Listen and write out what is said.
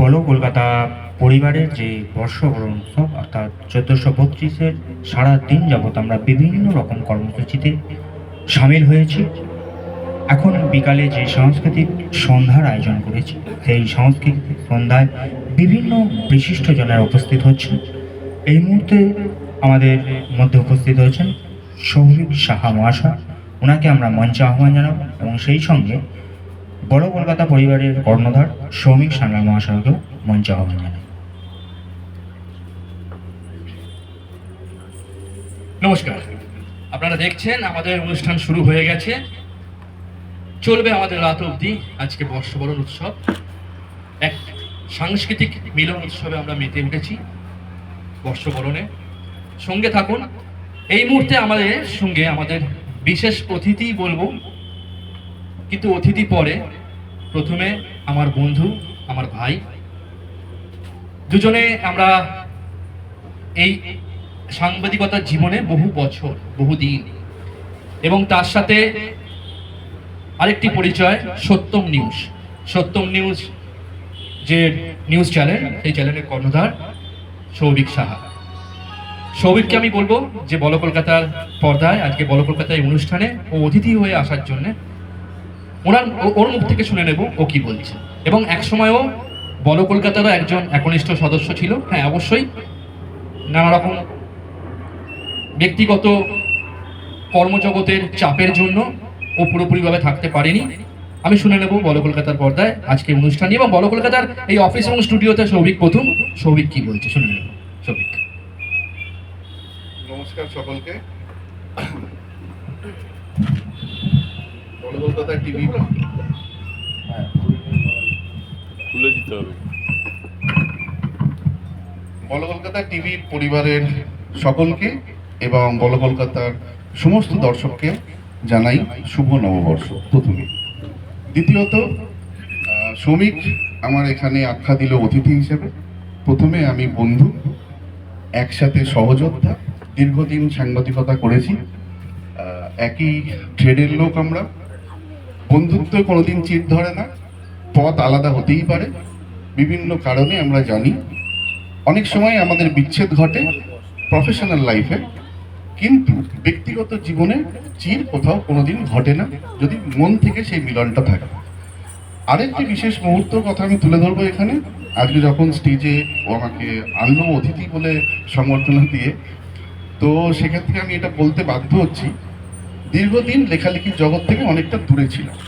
বলো, কলকাতা পরিবারের যে বর্ষবরণ উৎসব, অর্থাৎ চোদ্দোশো বত্রিশের সারা দিন যাবৎ আমরা বিভিন্ন রকম কর্মসূচিতে সামিল হয়েছি। এখন বিকালে যে সাংস্কৃতিক সন্ধ্যার আয়োজন করেছি, সেই সাংস্কৃতিক সন্ধ্যায় বিভিন্ন বিশিষ্টজনেরা উপস্থিত হচ্ছে এই মুহূর্তে আমাদের মধ্যে উপস্থিত হয়েছেন সৌভিক সাহা মহাশয়। ওনাকে আমরা মঞ্চে আহ্বান জানাব এবং সেই সঙ্গে বড় কলকাতা পরিবারের কর্ণধার শ্রমিক সাঙ্গাল মহাশয়কেও মঞ্চে আহ্বান জানাই নমস্কার। আপনারা দেখছেন, আমাদের অনুষ্ঠান শুরু হয়ে গেছে। চলবে আমাদের রাত অবধি আজকে বর্ষবরণ উৎসব। এক সাংস্কৃতিক মিলন উৎসবে আমরা মেতে উঠেছি বর্ষবরণে। সঙ্গে থাকুন। এই মুহূর্তে আমাদের সঙ্গে আমাদের বিশেষ অতিথি বলব কিন্তু অতিথি পরে প্রথমে আমার বন্ধু, আমার ভাই। দুজনে আমরা এই সাংবাদিকতার জীবনে বহু বছর, বহু দিন এবং তার সাথে আরেকটি পরিচয়, সত্যম নিউজ। সত্যম নিউজ যে নিউজ চ্যানেল, সেই চ্যানেলের কর্ণধার সৌভিক সাহা। সৌভিককে আমি বলব যে বল কলকাতার পর্দায়, আজকে বল কলকাতায় অনুষ্ঠানে ও অতিথি হয়ে আসার জন্য ওনার ওর মুখ থেকে শুনে নেব ও কি বলছে। এবং এক সময়ও বল কলকাতারও একজন একনিষ্ঠ সদস্য ছিল। হ্যাঁ অবশ্যই নানা রকম ব্যক্তিগত কর্মজগতের চাপের জন্য ও পুরোপুরিভাবে থাকতে পারেনি। আমি শুনে নেব বল কলকাতার পর্দায় আজকে অনুষ্ঠান এবং বল কলকাতার এই অফিস এবং স্টুডিওতে সৌভিক প্রথম। সৌভিক কি বলছে? শুনে নেব। সৌভিক। নমস্কার সকলকে। কলকাতা টিভি তুলে দিতে হবে। বল কলকাতা টিভি পরিবারের সকলকে এবং বল কলকাতার সমস্ত দর্শককে জানাই শুভ নববর্ষ প্রথমে। দ্বিতীয়ত শ্রমিক আমার এখানে আখ্যা দিল অতিথি হিসেবে। প্রথমে আমি বন্ধু একসাথে সহযোদ্ধা দীর্ঘদিন সাংবাদিকতা করেছি। একই ট্রেডের লোক আমরা। বন্ধুত্ব কোনোদিন চিট ধরে না, পথ আলাদা হতেই পারে। বিভিন্ন কারণে আমরা জানি, অনেক সময় আমাদের বিচ্ছেদ ঘটে প্রফেশনাল লাইফে কিন্তু ব্যক্তিগত জীবনে চির কোথাও কোনোদিন ঘটে না, যদি মন থেকে সেই মিলনটা থাকে। আরেকটি বিশেষ মুহূর্তের কথা আমি তুলে ধরবো এখানে। আজকে যখন স্টেজে ও আমাকে আনলো অতিথি বলে সংবর্ধনা দিয়ে, তো সেক্ষেত্রে আমি এটা বলতে বাধ্য হচ্ছি। দীর্ঘদিন লেখালেখির জগৎ থেকে অনেকটা দূরে ছিলাম।